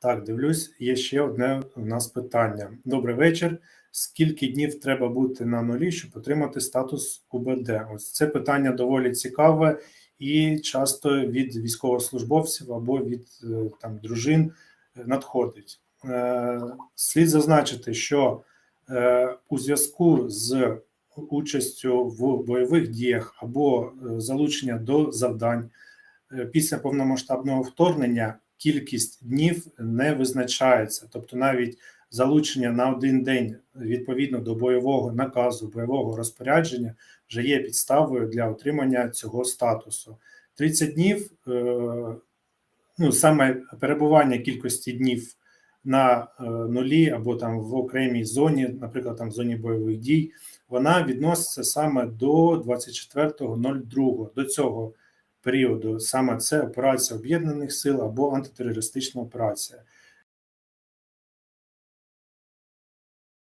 Так, дивлюсь, є ще одне у нас питання. Добрий вечір. Скільки днів треба бути на нулі, щоб отримати статус УБД? Ось це питання доволі цікаве і часто від військовослужбовців або від е, там дружин е, надходить. Е, Слід зазначити, що у зв'язку з участю в бойових діях або залучення до завдань після повномасштабного вторгнення кількість днів не визначається, тобто навіть залучення на один день відповідно до бойового наказу, бойового розпорядження вже є підставою для отримання цього статусу. 30 днів, е, ну саме перебування кількості днів на е, нулі або там в окремій зоні, наприклад, там в зоні бойових дій, вона відноситься саме до 24.02, до цього періоду. Саме це операція Об'єднаних Сил або антитерористична операція.